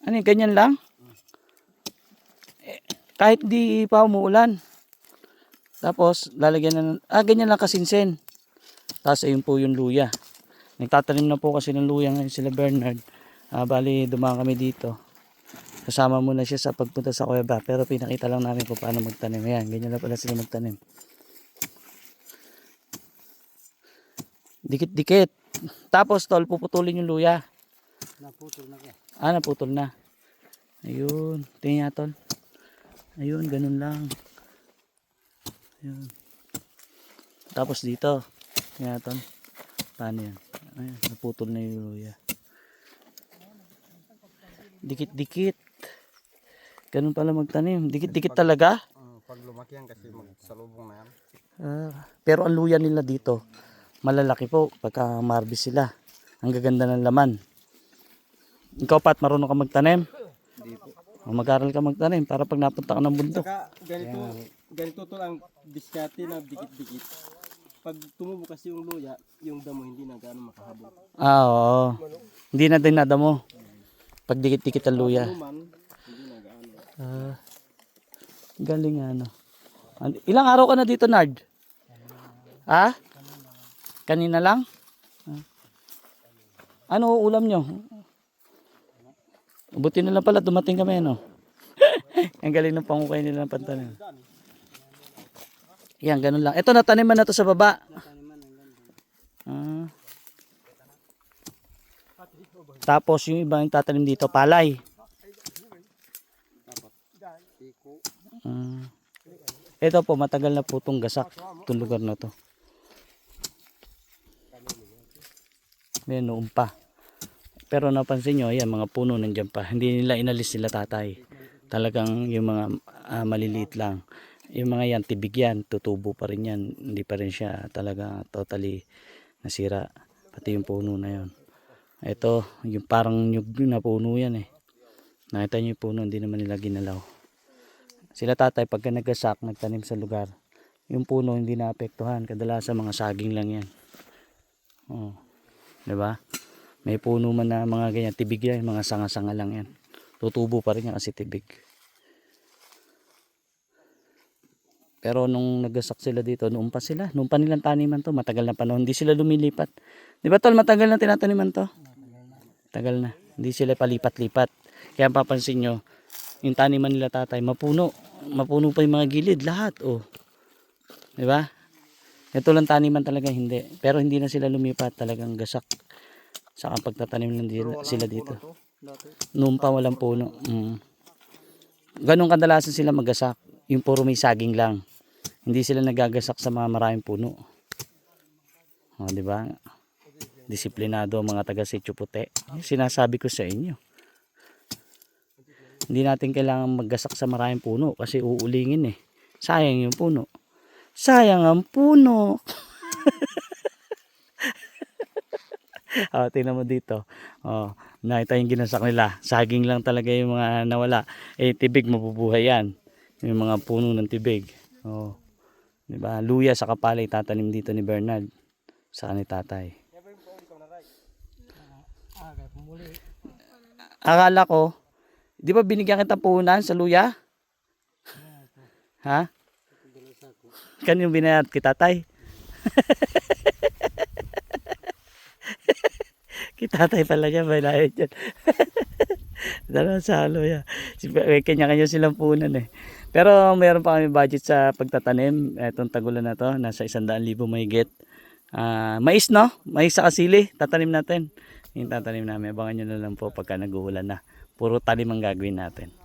Ano yun, ganyan lang? Eh, kahit di pa umuulan. Tapos, lalagyan na, ah, ganyan lang kasinsin. Tapos, ayun po yung luya. Nagtatanim na po kasi ng luya ngayon sila Bernard. Ah, bali, dumaan kami dito. Kasama muna siya sa pagpunta sa kuweba. Pero pinakita lang namin kung paano magtanim. Ayan, ganyan na pala sila magtanim. Dikit-dikit. Tapos, tol, puputulin yung luya. Naputol na ka. Ah, naputol na. Ayun. Tingnan niya, tol. Ayun, ganun lang. Ayun. Tapos dito. Tingnan niya, tol. Paano yan? Ayun, naputol na yung luya. Dikit-dikit. Ganun pala magtanim. Dikit-dikit talaga. Uh, pag lumaki yan kasi magsalubong na yan. Ah, pero ang luya nila dito, malalaki po pagka marbis sila. Ang gaganda ng laman. Ikaw pat, marunong ka magtanim? Hindi po. Mag-aral ka magtanim para pag napunta ka ng bundok. Saka ganito, ganito to ang diskarte na dikit-dikit. Pag tumubo kasi yung luya, yung damo hindi na gaano makahabol. Ah, oo. Hindi na din nadamo. Pag dikit-dikit ang luya. Tuman, hindi na gaano. Ah, galing ano. An- Ilang araw ka na dito, Nard? Ha? Kanina lang? Ah. Ano ulam nyo? Buti na pala dumating kami, no? Ang galing ng pangukay nila ng pantanim. Yan, ganun lang. Ito, nataniman na to sa baba. Ah. Tapos yung iba yung tatanim dito, palay. Ah. ito po, matagal na po itong gasak. Itong lugar na to. May noon pa. Pero napansin nyo, ayan, mga puno nandyan pa. Hindi nila inalis sila tatay. Talagang yung mga ah, maliliit lang. Yung mga yan, tibig yan, tutubo pa rin yan. Hindi pa rin siya talaga totally nasira. Pati yung puno na yon. Ito, yung parang nyug na puno yan eh. Nakita nyo yung puno, hindi naman nila ginalaw. Sila tatay, pagka nagasak, nagtanim sa lugar, yung puno hindi naapektuhan. Kadalasan mga saging lang yan. Oh. 'Di ba? May puno man na mga ganyan, tibig yan, mga sanga-sanga lang yan. Tutubo pa rin yan kasi tibig. Pero nung nagasak sila dito, noon pa sila, noon pa nilang taniman to, matagal na panahon, hindi sila lumilipat. Di ba tol, matagal na tinataniman to? Tagal na. Hindi sila palipat-lipat. Kaya papansin nyo, yung taniman nila tatay, mapuno. Mapuno pa yung mga gilid, lahat. Oh. Di ba? Ito lang taniman talaga hindi. Pero hindi na sila lumipat talagang gasak. Sa pagtatanim lang dila- sila dito. Noon pa walang puno. Mm. Ganun kadalasan sila magasak. Yung puro may saging lang. Hindi sila nagagasak sa mga maraming puno. O, di ba? Disiplinado ang mga taga Sitio Puti. Sinasabi ko sa inyo. Hindi natin kailangan maggasak sa maraming puno kasi uulingin eh. Sayang yung puno. Sayang ang puno. oh, tingnan mo dito. Oh, nakita yung ginasak nila. Saging lang talaga yung mga nawala. Eh, tibig mabubuhay yan. Yung mga puno ng tibig. Oh. Di ba? Luya sa kapalay tatanim dito ni Bernard. Sa ni tatay. Akala ko, di ba binigyan kita puhunan sa luya? Ha? Kanino binayad kita tay? Kitatay pala niya, bayad yan. Dalawa sa. Si- eh, Kanya-kanya silang punan eh. Pero meron pa kami budget sa pagtatanim. Etong tagulan na to, nasa 100,000 mahigit. Ah, mais no? Mais sa kasili, tatanim natin. Yung tatanim namin, abangan nyo na lang po pagka nag-uulan na. Puro tanim ang gagawin natin.